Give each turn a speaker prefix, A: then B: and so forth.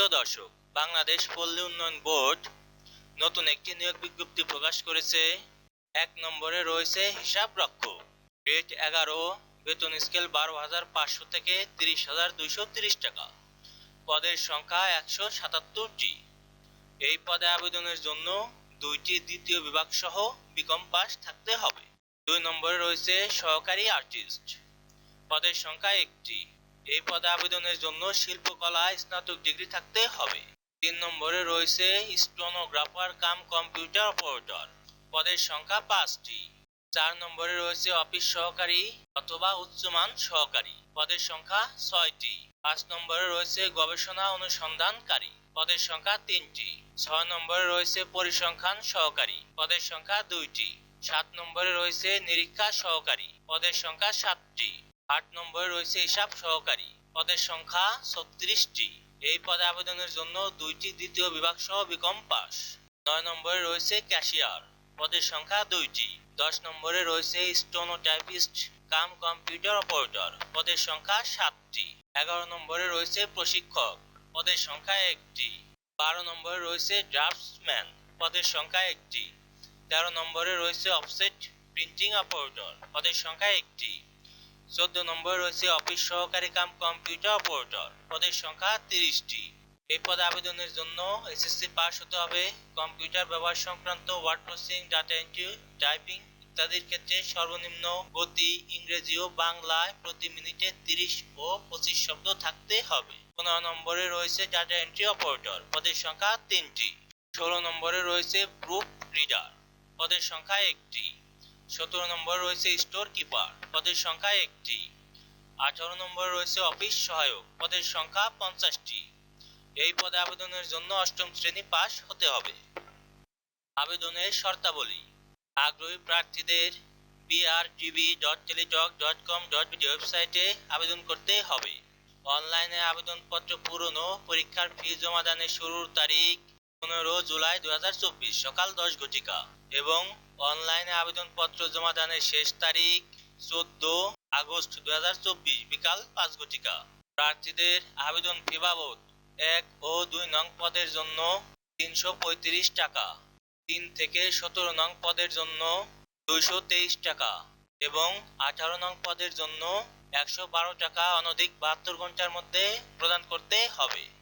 A: সুপ্রিয় দর্শক, বাংলাদেশ পল্লী উন্নয়ন বোর্ড নতুন একটি নিয়োগ বিজ্ঞপ্তি প্রকাশ করেছে। এক নম্বরে রয়েছে হিসাব রক্ষক। গ্রেড এগারো, বেতন স্কেল বারো হাজার পাঁচশো থেকে তিরিশ হাজার দুইশো তিরিশ টাকা। পদের সংখ্যা একশো সাতাত্তরটি। এই পদে আবেদনের জন্য দুইটি দ্বিতীয় বিভাগ সহ বিকম পাস থাকতে হবে। দুই নম্বরে রয়েছে সহকারী আর্টিস্ট পদের সংখ্যা একটি। এই পদে আবেদনের জন্য শিল্পকলা স্নাতক ডিগ্রি থাকতে হবে। তিন নম্বরে রয়েছে স্টোনোগ্রাফার কাম কম্পিউটার অপারেটর। পদের সংখ্যা পাঁচটি। চার নম্বরে রয়েছে অফিস সহকারী অথবা উচ্চমান সহকারী। পদের সংখ্যা ছয়টি। পাঁচ নম্বরে রয়েছে গবেষণা অনুসন্ধানকারী। পদের সংখ্যা তিনটি। ছয় নম্বরে রয়েছে পরিসংখ্যান সহকারী। পদের সংখ্যা দুইটি। সাত নম্বরে রয়েছে নিরীক্ষা সহকারী। পদের সংখ্যা সাতটি। আট নম্বরে রয়েছে হিসাব সহকারী। পদের সংখ্যা ছত্রিশটি। এই পদে আবেদনের জন্য দুইটি দ্বিতীয় বিভাগ সহ বিকম পাস। নয় নম্বরে রয়েছে ক্যাশিয়ার। পদের সংখ্যা দুইটি। দশ নম্বরে রয়েছে স্টোনোটাইপিস্ট, কাম কম্পিউটার অপারেটর। পদের সংখ্যা সাতটি। এগারো নম্বরে রয়েছে প্রশিক্ষক। পদের সংখ্যা একটি। বারো নম্বরে রয়েছে ড্রাফটসম্যান। পদের সংখ্যা একটি। তেরো নম্বরে রয়েছে অফসেট, প্রিন্টিং অপারেটর। পদের সংখ্যা একটি। চোদ্দ নম্বরে রয়েছে অফিস সহকারী কাম কম্পিউটার অপারেটর। পদের সংখ্যা তিরিশটি। এই পদে আবেদনের জন্য এসএসসি পাস হতে হবে। কম্পিউটার ব্যবহার সংক্রান্ত word processing, data entry, typing ইত্যাদির ক্ষেত্রে সর্বনিম্ন গতি ইংরেজি ও বাংলায় প্রতি মিনিটে তিরিশ ও পঁচিশ শব্দ থাকতে হবে। পনেরো নম্বরে রয়েছে ডাটা এন্ট্রি অপারেটর। পদের সংখ্যা তিনটি। ষোলো নম্বরে রয়েছে প্রুফ রিডার। পদের সংখ্যা একটি। সতেরো নম্বর রয়েছে স্টোর কিপার, পদের সংখ্যা একটি। আঠারো নম্বর রয়েছে অফিস সহায়ক, পদের সংখ্যা পঞ্চাশটি। এই পদে আবেদনের জন্য অষ্টম শ্রেণি পাস হতে হবে। আবেদনের শর্তাবলী। আগ্রহী প্রার্থীদের BRTV dot Teletalk dot com dot ওয়েবসাইটে আবেদন করতে হবে। অনলাইনে আবেদনপত্র পূরণ ও পরীক্ষার ফি জমা দানের শুরুর তারিখ পনেরো জুলাই দুহাজার চব্বিশ সকাল দশ ঘটিকা এবং অনলাইনে আবেদনপত্র জমা দানের শেষ তারিখ চোদ্দ আগস্ট দু হাজার চব্বিশ বিকাল পাঁচ ঘটিকা। প্রার্থীদের আবেদন ফি বাবদ এক ও দুই নং পদের জন্য তিনশো পঁয়ত্রিশ টাকা, তিন থেকে সতেরো নং পদের জন্য দুইশো তেইশ টাকা এবং আঠারো নং পদের জন্য একশো বারো টাকা অনধিক বাহাত্তর ঘণ্টার মধ্যে প্রদান করতে হবে।